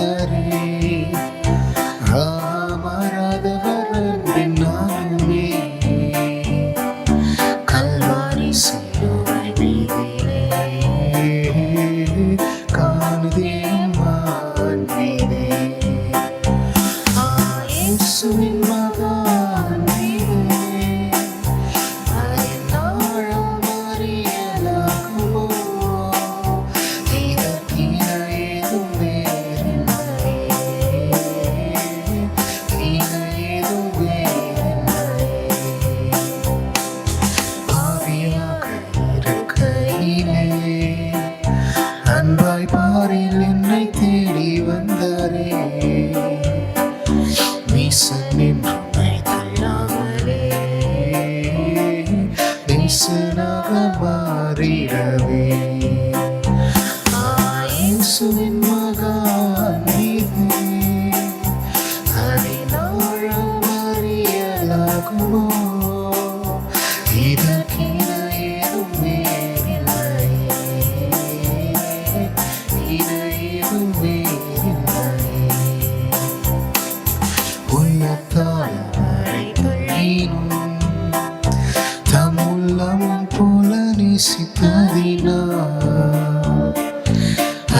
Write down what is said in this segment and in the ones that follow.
eternidad. say போல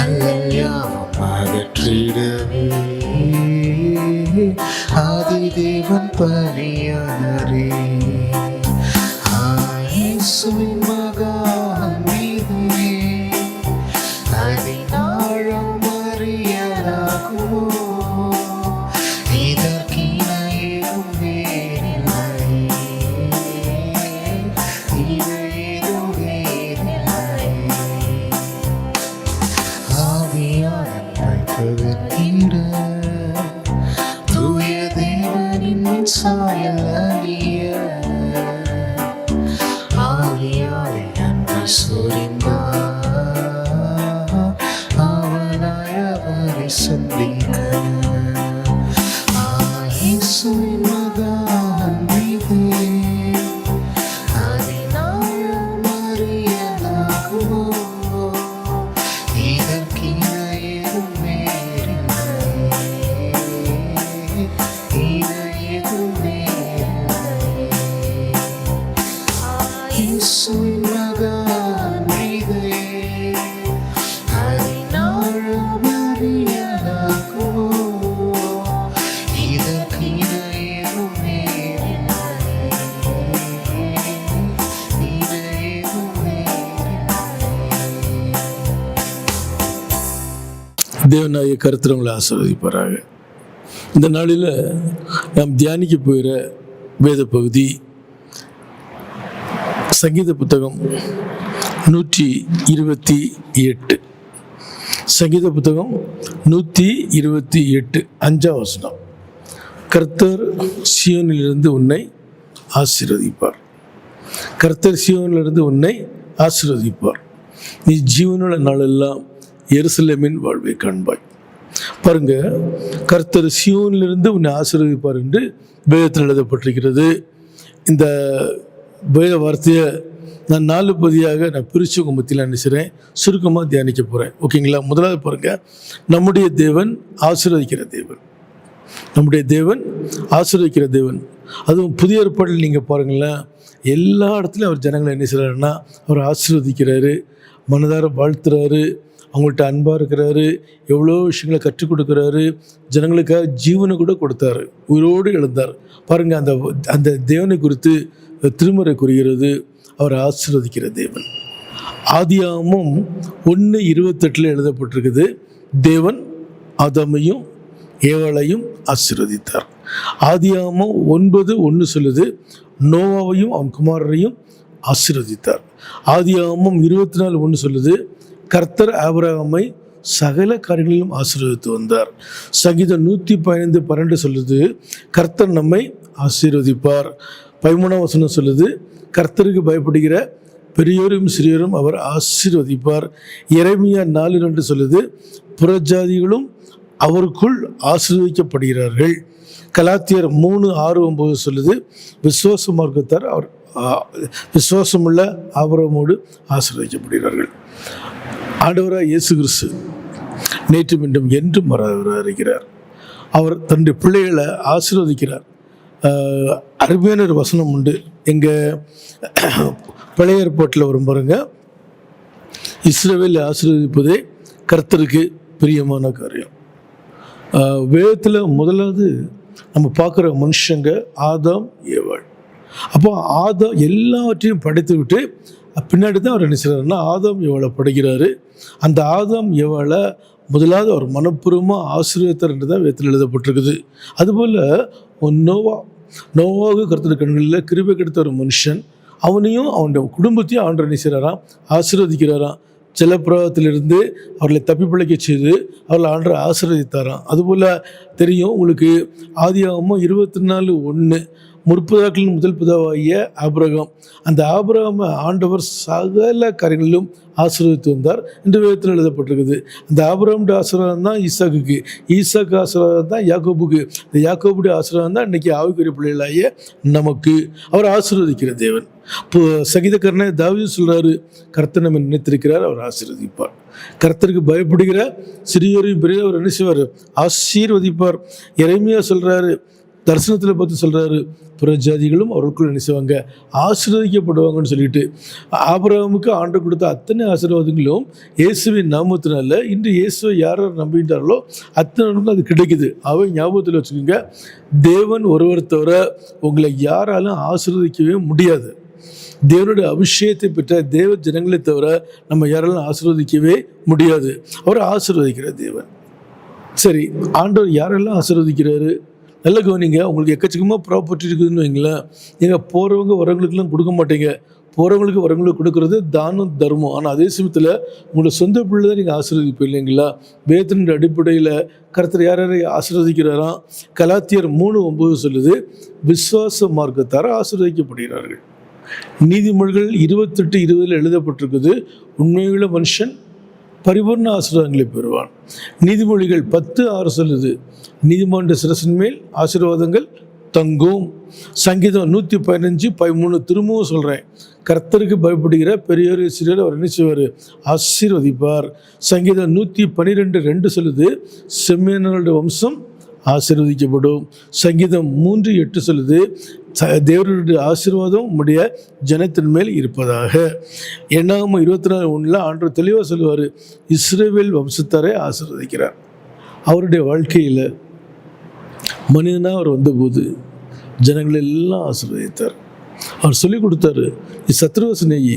அல்லல் யாவும் அகற்றிடவே ஆதி தேவன் பணிய. தேவனாய கருத்தில் உங்களை ஆசீர்வதிப்பாராக. இந்த நாளில் நாம் தியானிக்க போகிற வேத பகுதி சங்கீத புத்தகம் நூற்றி இருபத்தி எட்டு. சங்கீத புத்தகம் நூற்றி இருபத்தி எட்டு அஞ்சாம் வசனம். கர்த்தர் சியோனிலிருந்து உன்னை ஆசீர்வதிப்பார். கர்த்தர் சியோனிலிருந்து உன்னை ஆசீர்வதிப்பார். நீ ஜீவனுள்ள நாளெல்லாம் எருசலேமின் வாழ்வை காண்பாய். பாருங்க கர்த்தர் சியோனிலிருந்து உன்னை ஆசீர்வதிப்பார் என்று வேதத்தில் எழுதப்பட்டிருக்கிறது. இந்த வேத வார்த்தையை நான் நாலு பதியாக நான் பிரித்து உங்கள் நினைச்சிறேன். சுருக்கமாக தியானிக்க போகிறேன் ஓகேங்களா? முதலாவது பாருங்க நம்முடைய தேவன் ஆசீர்வதிக்கிற தேவன். நம்முடைய தேவன் ஆசீர்வதிக்கிற தேவன். அதுவும் புதிய ஏற்பாட்டில் நீங்கள் பாருங்களேன் எல்லா இடத்துலையும் அவர் ஜனங்களை என்ன செய்கிறாருன்னா அவர் ஆசீர்வதிக்கிறாரு மனதார வாழ்த்துறாரு அவங்கள்ட்ட அன்பாக இருக்கிறாரு எவ்வளோ விஷயங்களை கற்றுக் கொடுக்குறாரு ஜனங்களுக்காக ஜீவனை கூட கொடுத்தாரு உயிரோடு எழுந்தார். பாருங்கள் அந்த அந்த தேவனை குறித்து திருமுறை கூறுகிறது அவர் ஆசீர்வதிக்கிற தேவன். ஆதியாமும் ஒன்று இருபத்தெட்டில் எழுதப்பட்டிருக்குது தேவன் அதமையும் ஏவலையும் ஆசீர்வதித்தார். ஆதியாமம் ஒன்பது ஒன்று சொல்லுது நோவாவையும் அவன் குமாரரையும் ஆசீர்வதித்தார். ஆதியாமம் இருபத்தி நாலு ஒன்று சொல்லுது கர்த்தர் ஆபிரகாமை சகல காரியங்களிலும் ஆசீர்வதித்து வந்தார். சங்கீதம் நூற்றி பதினைந்து பன்னெண்டு சொல்லுது கர்த்தர் நம்மை ஆசீர்வதிப்பார். பதிமூணாம் வசனம் சொல்லுது கர்த்தருக்கு பயப்படுகிற பெரியோரும் சிறியோரும் அவர் ஆசீர்வதிப்பார். இறைமையா நாலு ரெண்டு சொல்லுது புறஜாதிகளும் அவருக்குள் ஆசீர்வதிக்கப்படுகிறார்கள். கலாத்தியர் மூணு ஆறு ஒன்பது சொல்லுது விசுவாச மார்க்கத்தார் அவர் விசுவாசமுள்ள ஆபரமோடு ஆசீர்வதிக்கப்படுகிறார்கள். ஆண்டவராக இயேசு கிறிஸ்து நேற்று மீண்டும் என்றும் வர இருக்கிறார் அவர் தன்னுடைய பிள்ளைகளை ஆசீர்வதிக்கிறார். அருமையான ஒரு வசனம் உண்டு. எங்கள் பழைய ஏற்பாட்டில் வரும் பாருங்க. இஸ்ரவேல் ஆசீர்வதிப்பதே கர்த்தருக்கு பிரியமான காரியம். வேதத்தில் முதலாவது நம்ம பார்க்குற மனுஷங்க ஆதாம் ஏவாள். அப்போ ஆதாம் எல்லாவற்றையும் படைத்து விட்டு பின்னாடி தான் அவர் என்ன செய்கிறாருன்னா ஆதம் ஏவாளை படைக்கிறாரு அந்த ஆதம் ஏவாளை முதலாவது அவர் மனப்பூர்வமாக ஆசீர்வதித்தார் என்று தான் வேத்தில் எழுதப்பட்டிருக்குது. அதுபோல் நோவா நோவாக கருத்துடைய கண்களில் கிருபை கெடுத்த ஒரு மனுஷன் அவனையும் அவனுடைய குடும்பத்தையும் ஆண்டு என்ன செய்கிறாராம் ஆசீர்வதிக்கிறாராம். ஜலப்பிரவாகத்திலிருந்து அவர்களை தப்பி பிழைக்க செய்து அவர்களை ஆண்டு ஆசீர்வதித்தாராம். அதுபோல் தெரியும் உங்களுக்கு ஆதியாகமும் இருபத்தி நாலு ஒன்று முற்புதாக்களின் முதல் பிதாவாகிய ஆபிரகம். அந்த ஆபிரகம் ஆண்டவர் சகல காரியங்களிலும் ஆசீர்வதித்து வந்தார் என்று வேதத்தில் எழுதப்பட்டிருக்குது. அந்த ஆபிரகாமுடைய ஆசீர்வாதம் தான் ஈசாக்குக்கு. ஈசாக்கு ஆசீர்வாதம் தான் யாக்கோபுக்கு. இந்த யாக்கோபுடைய ஆசீர்வாதம் தான் இன்றைக்கி ஆவிக்குரிய பிள்ளைகளாகிய நமக்கு. அவர் ஆசீர்வதிக்கிற தேவன். இப்போ சங்கீதக்காரனே தாவீது சொல்கிறாரு கர்த்தர் நம்ம நினைத்திருக்கிறார் அவர் ஆசீர்வதிப்பார். கர்த்தருக்கு பயப்படுகிற சிறியோரையும் பெரியவர் என்ன செய்வார்? ஆசீர்வதிப்பார். இறைமையாக சொல்கிறாரு தரிசனத்தில் பார்த்து சொல்கிறாரு புறஜாதிகளும் அவருக்குள்ள என்ன செய்வாங்க ஆசீர்வதிக்கப்படுவாங்கன்னு சொல்லிட்டு. ஆபரகமுக்கு ஆண்டு கொடுத்த அத்தனை ஆசீர்வாதங்களும் இயேசுவின் நாமத்தினால இன்று இயேசுவை யார் யார் நம்பிட்டார்களோ அத்தனை அது கிடைக்குது. அவை ஞாபகத்தில் வச்சுக்கோங்க தேவன் ஒருவர் தவிர உங்களை யாராலும் ஆசீர்வதிக்கவே முடியாது. தேவனுடைய அபிஷேகத்தை பெற்ற தேவ ஜனங்களை தவிர நம்ம யாராலும் ஆசீர்வதிக்கவே முடியாது. அவர் ஆசீர்வதிக்கிற தேவன். சரி ஆண்டவர் யாரெல்லாம் ஆசீர்வதிக்கிறாரு? நல்ல கவனிங்க. உங்களுக்கு எக்கச்சக்கமாக ப்ராப்பர்ட்டி இருக்குதுன்னு வைங்களேன். நீங்கள் போகிறவங்க வரவங்களுக்குலாம் கொடுக்க மாட்டீங்க. போகிறவங்களுக்கு வரவங்களுக்கு கொடுக்கறது தானம் தர்மம். ஆனால் அதே சமயத்தில் உங்களோட சொந்த பிள்ளை தான் நீங்கள் ஆசீர்வதிப்பீங்க இல்லைங்களா? வேதனுடைய அடிப்படையில் கருத்தர் யார் யாரை ஆசீர்வதிக்கிறாராம்? கலாத்தியர் மூணு ஒம்பது சொல்லுது விசுவாச மார்க்கத்தார ஆசீர்வதிக்கப்படுகிறார்கள். நீதிமொழிகள் இருபத்தெட்டு இருபதில் எழுதப்பட்டிருக்குது உண்மையுள்ள மனுஷன் பரிபூர்ண ஆசீர்வாதங்களை பெறுவான். நீதிமொழிகள் பத்து ஆறு சொல்லுது. நீதிமன்ற சிரசின் மேல் ஆசீர்வாதங்கள் தங்கும். சங்கீதம் நூற்றி பதினஞ்சு பதிமூணு திரும்பவும் சொல்கிறேன் கர்த்தருக்கு பயப்படுகிற பெரியோர் சிறியோர் அவர் என்ன செய்வார்? ஆசீர்வதிப்பார். சங்கீதம் நூற்றி பன்னிரெண்டு ரெண்டு சொல்லுது. செம்மியனோட வம்சம் ஆசீர்வதிக்கப்படும். சங்கீதம் மூன்று எட்டு சொல்லுது தேவருடைய ஆசீர்வாதம் உம்முடைய ஜனத்தின் மேல் இருப்பதாக. என்னாகும் இருபத்தி நாலு ஒன்றில் ஆண்டு தெளிவாக சொல்லுவார் இஸ்ரேவேல் வம்சத்தாரை ஆசீர்வதிக்கிறார். அவருடைய வாழ்க்கையில் மனிதனாக அவர் வந்தபோது ஜனங்களை எல்லாம் ஆசீர்வதித்தார். அவர் சொல்லி கொடுத்தாரு சத்ருவ சிநேகி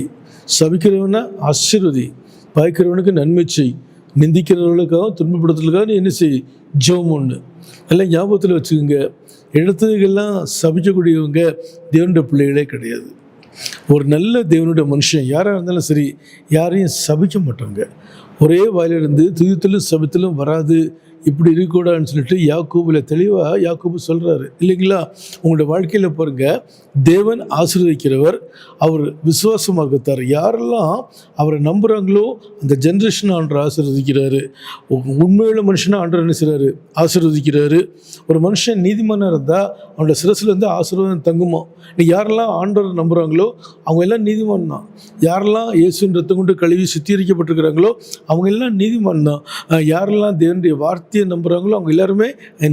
சபிக்கிறவனை ஆசீர்வதி பாய்க்கிறவனுக்கு நன்மை செய் நிந்திக்கிறவர்களுக்காக துன்பப்படுத்துறதுக்காக நீ என்ன செய்? ஜெபம் ஒன்று எல்லாம் ஞாபகத்தில் வச்சுக்கோங்க. இடத்துக்கெல்லாம் சபிக்கக்கூடியவங்க தேவனுடைய பிள்ளைகளே கிடையாது. ஒரு நல்ல தேவனுடைய மனுஷன் யாராக இருந்தாலும் சரி யாரையும் சபிக்க மாட்டாங்க ஒரே வாயிலிருந்து துயத்திலும் சபித்திலும் வராது. இப்படி இருக்கக்கூடாதுன்னு சொல்லிட்டு யாக்கூபில் தெளிவாக யாக்கூபு சொல்கிறாரு இல்லைங்களா? உங்களுடைய வாழ்க்கையில் பாருங்க தேவன் ஆசீர்வதிக்கிறவர் அவர் விசுவாசமாகத்தார் யாரெல்லாம் அவரை நம்புகிறாங்களோ அந்த ஜென்ரேஷன் ஆண்டர் ஆசீர்வதிக்கிறாரு. உண்மையுள்ள மனுஷனை ஆண்டர் என்ன செய்கிறாரு ஆசீர்வதிக்கிறாரு. ஒரு மனுஷன் நீதிமானாக இருந்தால் அவனோட சிரசில் இருந்து ஆசீர்வாதம் தங்குமா? நீ யாரெல்லாம் ஆண்டவர் நம்புகிறாங்களோ அவங்க எல்லாம் நீதிமான் தான். யாரெல்லாம் இயேசுன்றத்தை கொண்டு கழுவி சுத்திகரிக்கப்பட்டிருக்கிறாங்களோ அவங்க எல்லாம் நீதிமான் தான். யாரெல்லாம் தேவனுடைய வார்த்தை சத்தியம் நம்புகிறவங்களும் அவங்க எல்லாருமே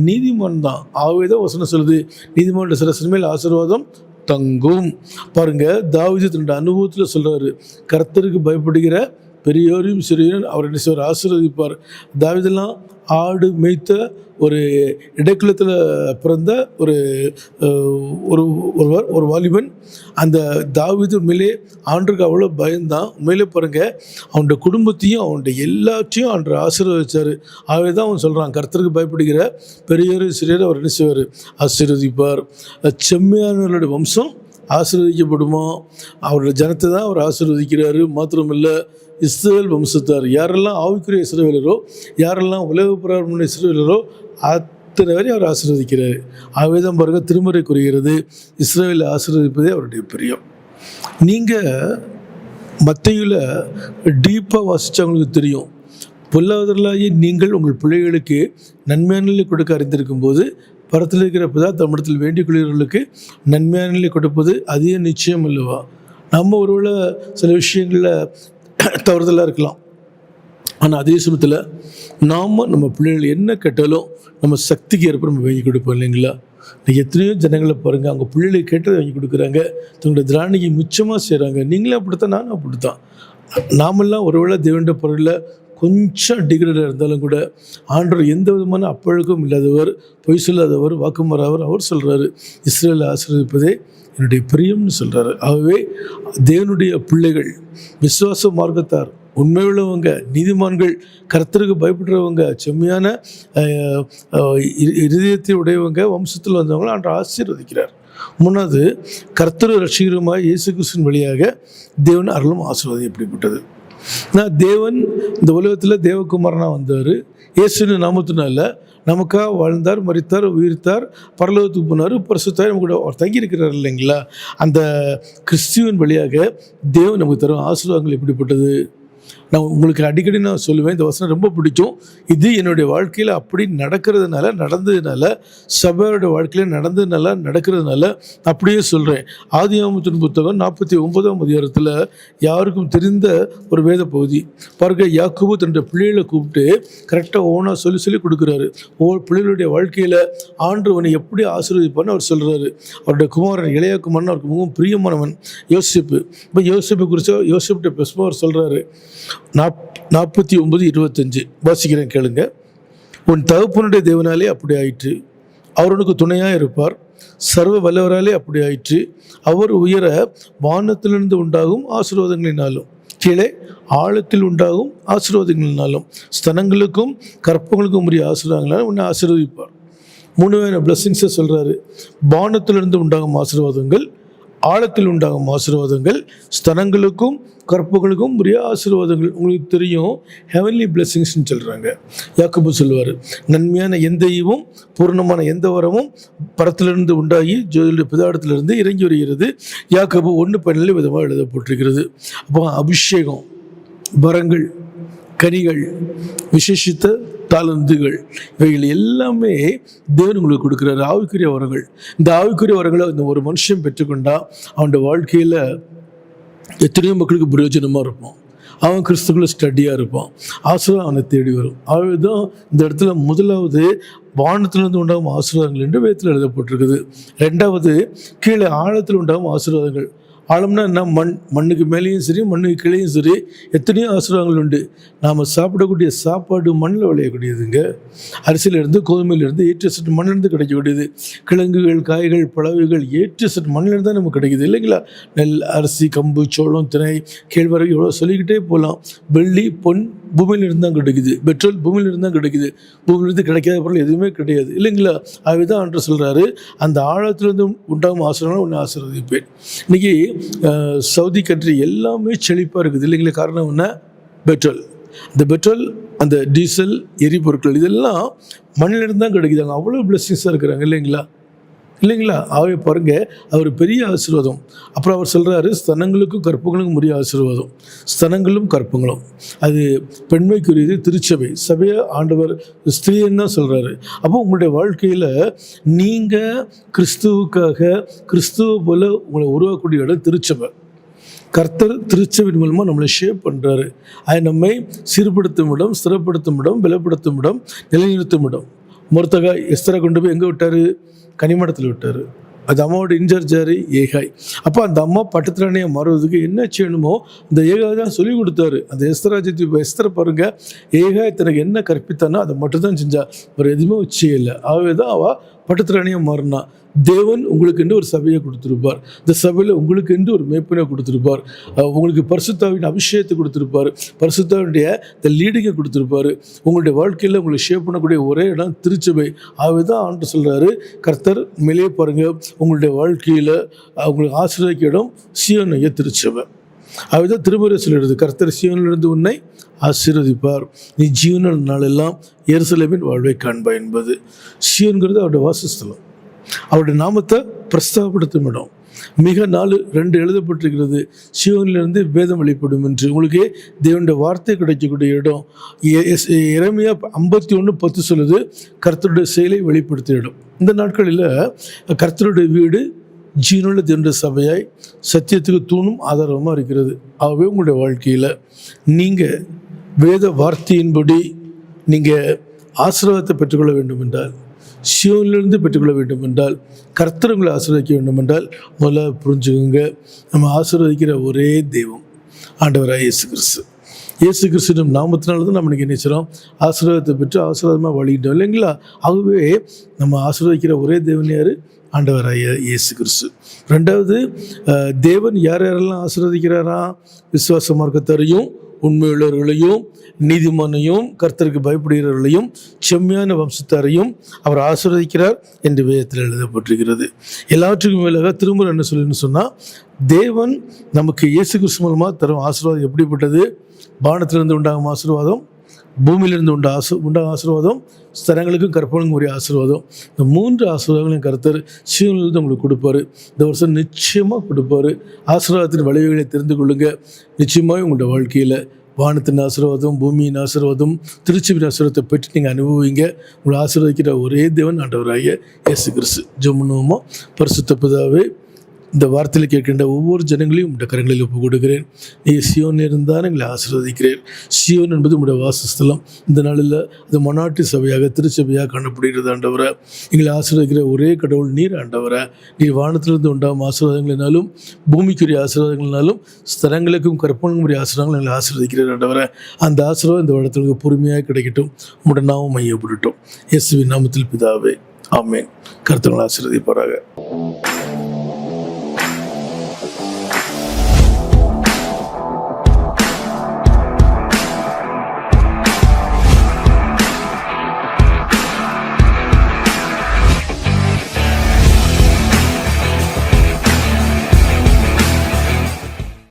நீதிமன்றம் தான். ஆகவே தான் வசனம் சொல்லுது நீதிமன்ற சிரசின் மேல் ஆசீர்வாதம் தங்கும். பாருங்க தாவீது தன்னுடைய அனுபவத்தில் சொல்கிறாரு கர்த்தருக்கு பயப்படுகிற பெரியோரையும் சிறியோரும் அவர் என்ன செய்வார்? ஆசீர்வதிப்பார். தாவீதெல்லாம் ஆடு மேய்த்த ஒரு இடைக்குலத்தில் பிறந்த ஒரு ஒரு ஒருவர் ஒரு வாலிபன். அந்த தாவிது உண்மையிலே ஆண்டுக்கு அவ்வளோ பயந்தான். உண்மையிலே பாருங்க அவனுடைய குடும்பத்தையும் அவனுடைய எல்லாத்தையும் ஆண்டு ஆசீர்வதிச்சார். ஆகவே தான் அவன் சொல்கிறான் கர்த்தருக்கு பயப்படுகிற பெரியோர் சிறியர் அவர் என்ன செய்வார்? ஆசீர்வதிப்பார். செம்மையானவர்களுடைய வம்சம் ஆசீர்வதிக்கப்படுமோ? அவருடைய ஜனத்தை தான் அவர் ஆசீர்வதிக்கிறாரு. மாத்திரமில்லை இஸ்ரேல் வம்சத்தார் யாரெல்லாம் ஆவிக்குரிய இஸ்ரவேலரோ யாரெல்லாம் உலக பிரார்மண இஸ்ரவேலரோ அத்தனை வரை அவர் ஆசீர்வதிக்கிறார். ஆகவே தான் பாருங்க திருமறை கூறுகிறது இஸ்ரேலில் ஆசீர்வதிப்பதே அவருடைய பிரியம். நீங்கள் மத்தையில் டீப்பாக வாசித்தவங்களுக்கு தெரியும். பொல்லாதவர்களாகி நீங்கள் உங்கள் பிள்ளைகளுக்கு நன்மையானலை கொடுக்க அறிந்திருக்கும் போது பரத்தில் இருக்கிற பிதா தம்மிடத்தில் வேண்டிக் கொள்கிறவர்களுக்கு நன்மையானலை கொடுப்பது அதிக நிச்சயம் அல்லவா? நம்ம ஒருவேளை சில விஷயங்களில் தவறுதலாக இருக்கலாம். ஆனால் அதே சமயத்தில் நாம் நம்ம பிள்ளைகள் என்ன கேட்டாலும் நம்ம சக்திக்கு ஏற்ப நம்ம வாங்கி கொடுப்போம் இல்லைங்களா? எத்தனையோ ஜனங்களை பாருங்கள் அவங்க பிள்ளைகளை கேட்டதை வாங்கி கொடுக்குறாங்க தங்களுடைய திராணிக்கு மிச்சமாக செய்கிறாங்க நீங்களே அப்படித்தான் நானும் அப்படித்தான். நாமெல்லாம் ஒருவேளை தேவண்ட பொருளில் கொஞ்சம் டிகிரேடாக இருந்தாலும் கூட ஆண்டவர் எந்த விதமான அப்பழுக்கும் இல்லாதவர் பொய் சொல்லாதவர் வாக்குமாறாவர் அவர் சொல்கிறாரு இஸ்ரேலில் ஆசீர்வதிப்பதே என்னுடைய பிரியம்னு சொல்கிறாரு ஆகவே தேவனுடைய பிள்ளைகள் விசுவாச மார்க்கத்தார் உண்மை உள்ளவங்க நீதிமான்கள் கர்த்தருக்கு பயப்படுறவங்க செம்மையான இரு- இருதயத்தை உடையவங்க வம்சத்தில் வந்தவங்களை அன்று ஆசீர்வதிக்கிறார். மூணாவது கர்த்தர் ரசிகருமாய் இயேசு கிருஷ்ணன் வழியாக தேவன் அருளும் ஆசீர்வாதம் எப்படிப்பட்டது? நான் தேவன் இந்த உலகத்தில் தேவகுமாரனாக வந்தார் இயேசுன்னு நாமத்தினால நமக்காக வாழ்ந்தார் மறித்தார் உயிர்த்தார் பரலோகத்துக்கு போனார் பரிசுத்தார் நம்ம கூட அவர் தங்கியிருக்கிறார் இல்லைங்களா? அந்த கிறிஸ்துவின் வழியாக தேவன் நமக்கு தரும் ஆசீர்வாதங்கள் எப்படிப்பட்டது? நான் உங்களுக்கு அடிக்கடி நான் சொல்லுவேன் இந்த வசனம் ரொம்ப பிடிக்கும். இது என்னுடைய வாழ்க்கையில் அப்படி நடக்கிறதுனால நடந்ததுனால சபையோட வாழ்க்கையில் நடந்ததுனால நடக்கிறதுனால அப்படியே சொல்கிறேன் ஆதி ஆமத்தின் புத்தகம் நாற்பத்தி ஒன்பதாம் அதிகாரத்தில் யாருக்கும் தெரிந்த ஒரு வேத பகுதி. பாருங்க யாக்கோபு தன்னுடைய பிள்ளைகளை கூப்பிட்டு கரெக்டாக ஓனாக சொல்லி சொல்லி கொடுக்குறாரு. ஒவ்வொரு பிள்ளைகளுடைய வாழ்க்கையில் ஆண்டவனை எப்படி ஆசீர்வதிப்பான்னு அவர் சொல்கிறாரு அவருடைய குமாரன் இளைய குமாரன் அவருக்கு மிகவும் பிரியமானவன் யோசிப்பு. இப்போ யோசிப்பை குறித்து யோசிப்பிட்ட பேசும்போது அவர் சொல்கிறாரு நாப் நாற்பத்தி ஒன்பது இருபத்தஞ்சு. வாசிக்கிறேன் கேளுங்க. உன் தகப்பனுடைய தேவனாலே அப்படி ஆயிற்று. அவர் உனக்கு துணையாக இருப்பார். சர்வ வல்லவராலே அப்படி ஆயிற்று. அவர் உயர வானத்திலிருந்து உண்டாகும் ஆசீர்வாதங்களினாலும் கீழே ஆழத்தில் உண்டாகும் ஆசீர்வாதங்களினாலும் ஸ்தனங்களுக்கும் கற்பங்களுக்கும் உரிய ஆசீர்வாதங்களாலும் உன்னை ஆசீர்வதிப்பார். மூணு வேணும் பிளஸ்ஸிங்ஸை சொல்கிறாரு வானத்திலிருந்து உண்டாகும் ஆசீர்வாதங்கள் ஆழத்தில் உண்டாகும் ஆசீர்வாதங்கள் ஸ்தனங்களுக்கும் கற்புகளுக்கும் உரிய ஆசீர்வாதங்கள். உங்களுக்கு தெரியும் ஹெவன்லி பிளெஸிங்ஸ்னு சொல்கிறாங்க யாக்கோபு சொல்லுவார் நன்மையான எந்த ஈவும் பூர்ணமான எந்த வரமும் பரத்திலிருந்து உண்டாகி ஜோதியுடைய பிதாடத்திலிருந்து இறங்கி வருகிறது. யாக்கோபு ஒன்று பன்னெண்டு விதமாக எழுதப்பட்டிருக்கிறது அப்போ அபிஷேகம் வரங்கள் கனிகள் விசேஷித்த தாளந்துகள் இவைகள் எல்லாமே தேவன் உங்களுக்கு கொடுக்குறாரு. ஆவிக்குரிய வரங்கள். இந்த ஆவிக்குரிய வரங்களை இந்த ஒரு மனுஷன் பெற்றுக்கொண்டா அவனுடைய வாழ்க்கையில் எத்தனையோ மக்களுக்கு பிரயோஜனமாக இருப்போம் அவன் கிறிஸ்துக்குள்ள ஸ்டடியாக இருப்பான். ஆசீர்வாதம் அவனை தேடி வரும். அதுதான் இந்த இடத்துல முதலாவது வானத்திலிருந்து உண்டாகும் ஆசீர்வாதங்கள் என்று வேத்தில் எழுதப்பட்டிருக்குது. ரெண்டாவது கீழே ஆழத்தில் உண்டாகும் ஆசீர்வாதங்கள். ஆழம்னா என்ன? மண். மண்ணுக்கு மேலேயும் சரி மண்ணுக்கு கீழேயும் சரி எத்தனையோ ஆசீர்வாதங்கள் உண்டு. நாம் சாப்பிடக்கூடிய சாப்பாடு மண்ணில் விளையக்கூடியதுங்க. அரிசியிலேருந்து கோதுமையிலேருந்து ஏற்ற சட்டு மண்ணிலேருந்து கிடைக்கக்கூடியது. கிழங்குகள் காய்கள் பழவுகள் ஏற்ற சட்டு மண்ணிலேருந்து தான் நமக்கு கிடைக்குது இல்லைங்களா? நெல் அரிசி கம்பு சோளம் திணை கேழ்வரகு எவ்வளோ சொல்லிக்கிட்டே போகலாம். வெள்ளி பொன் பூமியிலிருந்து தான் கிடைக்குது. பெட்ரோல் பூமியிலிருந்து தான் கிடைக்குது. பூமியிலிருந்து கிடைக்காத பொருள் எதுவுமே கிடையாது இல்லைங்களா? அதுதான் அன்று சொல்கிறாரு அந்த ஆழத்துலேருந்து உண்டாகும் ஆசிரியர்கள் ஒன்று ஆசீர்வதிப்பேன். இன்னைக்கு இன்றைக்கி Uh, சவுதி கண்ட்ரி எல்லாமே செழிப்பாக இருக்குது. இல்லைங்களா காரணம் என்ன? பெட்ரோல் இந்த பெட்ரோல் அந்த டீசல் எரிபொருட்கள் இதெல்லாம் மண்ணிலிருந்து தான் கிடைக்குது. அங்கே அவ்வளோ பிளஸ்ஸிங்ஸாக இருக்கிறாங்க இல்லைங்களா? இல்லைங்களா? ஆகவே பாருங்க அவர் பெரிய ஆசீர்வாதம். அப்புறம் அவர் சொல்கிறாரு ஸ்தனங்களுக்கும் கற்பங்களுக்கும் உரிய ஆசீர்வாதம். ஸ்தனங்களும் கற்பங்களும் அது பெண்மைக்குரியது திருச்சபை. சபையை ஆண்டவர் ஸ்திரீன்னு தான் சொல்கிறாரு அப்போ உங்களுடைய வாழ்க்கையில் நீங்கள் கிறிஸ்துவுக்காக கிறிஸ்துவ போல உங்களை உருவாக்கக்கூடிய இடம் திருச்சபை. கர்த்தர் திருச்சபின் மூலமாக நம்மளை ஷேப் பண்ணுறாரு அது நம்மை சீர்படுத்தும் இடம் ஸ்திரப்படுத்தும் இடம் பலப்படுத்தும் இடம் நிலைநிறுத்தும் இடம். மொர்த்தகா எஸ்தரை கொண்டு போய் எங்கே விட்டார்? கனிமடத்தில் விட்டார். அது அம்மாவோட இன்சார்ஜ் ஏகாய். அப்போ அந்த அம்மா பட்டத்திராணியை மாறுவதுக்கு என்ன செய்யணுமோ அந்த ஏகாய் தான் சொல்லி கொடுத்தாரு. அந்த எஸ்தராஜத்தி எஸ்தரை பாருங்க ஏகாய் தனக்கு என்ன கற்பித்தானோ அதை மட்டும்தான் செஞ்சா. வேறு எதுவுமே செய்யலை. ஆகவே தான் அவள் பட்டத்திராணியாக மாறினா தேவன் உங்களுக்கென்று ஒரு சபையை கொடுத்துருப்பார். இந்த சபையில் உங்களுக்கென்று ஒரு மேப்பினை கொடுத்துருப்பார். உங்களுக்கு பரிசுத்தாவின் அபிஷேகத்தை கொடுத்துருப்பார். பரிசுத்தாவினுடைய இந்த லீடிங்கை கொடுத்துருப்பாரு. உங்களுடைய வாழ்க்கையில் உங்களை ஷேப் பண்ணக்கூடிய ஒரே இடம் திருச்சபை. ஆகவே தான் ஆண்டு சொல்கிறாரு கர்த்தர் மேலே பாருங்கள் உங்களுடைய வாழ்க்கையில் உங்களுக்கு ஆசீர்வதிக்க இடம் சியோனைய திருச்சபை. அதுதான் திருமுறை சொல்லிடுது கர்த்தர் சியோனிலிருந்து உன்னை ஆசீர்வதிப்பார். நீ ஜீவன நாளெல்லாம் எருசலேமின் வாழ்வை காண்பா என்பது. சியோன்கிறது அவருடைய வாசஸ்தலம். அவருடைய நாமத்தை பிரஸ்தாபப்படுத்தும் இடம் மிக நாலு ரெண்டு எழுதப்பட்டிருக்கிறது. சிவனிலிருந்து வேதம் வெளிப்படும் என்று. உங்களுக்கு தேவனுடைய வார்த்தை கிடைக்கக்கூடிய இடம். இறமையா எஸ்- ஐம்பத்தி ஒன்று பத்து சொல்லுது. கர்த்தருடைய செயலை வெளிப்படுத்திய இடம். இந்த நாட்களில் கர்த்தருடைய வீடு ஜீவனுள்ள தேவனுடைய சபையாய் சத்தியத்துக்கு தூணும் ஆதாரமாக இருக்கிறது. ஆகவே உங்களுடைய வாழ்க்கையில் நீங்கள் வேத வார்த்தையின்படி நீங்கள் ஆசீர்வாதத்தை பெற்றுக்கொள்ள வேண்டும் என்றால் சிவனிலிருந்து பெற்றுக்கொள்ள வேண்டும் என்றால் கர்த்தர் உங்களை ஆசீர்வதிக்க வேண்டும் என்றால் முதல்ல புரிஞ்சுக்கோங்க. நம்ம ஆசீர்வதிக்கிற ஒரே தெய்வம் ஆண்டவராக இயேசு கிறிஸ்து. இயேசு கிறிஸ்துவின் நாமத்தினால தான் நம்ம இன்னைக்கு நினைச்சிடும் ஆசீர்வாதத்தை பெற்று ஆசீர்வாதமாக வழிகிட்டோம் இல்லைங்களா? ஆகவே நம்ம ஆசீர்வதிக்கிற ஒரே தேவன் யார்? ஆண்டவராய இயேசு கிறிஸ்து. ரெண்டாவது தேவன் யார் யாரெல்லாம் ஆசீர்வதிக்கிறாரா? விசுவாச மார்க்கத்தரையும் உண்மையுள்ளவர்களையும் நீதிமானையும் கர்த்தருக்கு பயப்படுகிறவர்களையும் செம்மையான வம்சத்தாரையும் அவர் ஆசிர்வதிக்கிறார் என்று வேதத்தில் எழுதப்பட்டிருக்கிறது. எல்லாவற்றுக்கும் மேலாக திரும்ப என்ன சொல்லுன்னு சொன்னால் தேவன் நமக்கு இயேசு கிறிஸ்து மூலமாக தரும் ஆசீர்வாதம் எப்படிப்பட்டது? பானத்திலிருந்து உண்டாகும் ஆசீர்வாதம் பூமியிலிருந்து உண்ட ஆசு உண்ட ஆசீர்வாதம் ஸ்தலங்களுக்கும் கற்பனைக்கும் உரிய ஆசீர்வாதம். இந்த மூன்று ஆசீர்வாதங்களையும் கருத்தர் சிவனிலிருந்து உங்களுக்கு கொடுப்பாரு. இந்த வருஷம் நிச்சயமாக கொடுப்பாரு. ஆசீர்வாதத்தின் வழிவகைகளை தெரிந்து கொள்ளுங்க. நிச்சயமாக உங்களோட வாழ்க்கையில் வானத்தின் ஆசீர்வாதம் பூமியின் ஆசீர்வாதம் திருச்சிவின் ஆசீர்வாதத்தை பெற்று நீங்கள் அனுபவிங்க. உங்களை ஆசீர்வதிக்கிற ஒரே தேவன் ஆண்டவராகிய இயேசு கிறிஸ்து. ஜெமுனுமா பரிசுத்த பிதாவே இந்த வார்த்தையில் கேட்கின்ற ஒவ்வொரு ஜனங்களையும் உடைய கரங்களில் ஒப்புக் கொடுக்கிறேன் நீ சியோன் இருந்தால் எங்களை ஆசீர்வதிக்கிறேன். சியோன் என்பது உடைய வாசஸ்தலம். இந்த நாளில் அது மனாட்டு சபையாக திருச்சபையாக காணப்படுகிறது ஆண்டவரை. எங்களை ஆசீர்வதிக்கிற ஒரே கடவுள் நீர் ஆண்டவரை. நீர் வானத்திலிருந்து உண்டாகும் ஆசீர்வாதங்களினாலும் பூமிக்குரிய ஆசீர்வாதங்களினாலும் ஸ்தலங்களுக்கும் கற்பனைக்குரிய ஆசீர்வாதங்கள் எங்களை ஆசீர்வதிக்கிறார் ஆண்டவரை. அந்த ஆசீர்வாதம் இந்த இடத்துல பொறுமையாக கிடைக்கட்டும். உடைய நாமம் மையப்படட்டும். இயேசுவின் நாமத்தில் பிதாவே. ஆமேன். கருத்துக்களை ஆசீர்வதிப்பாராக.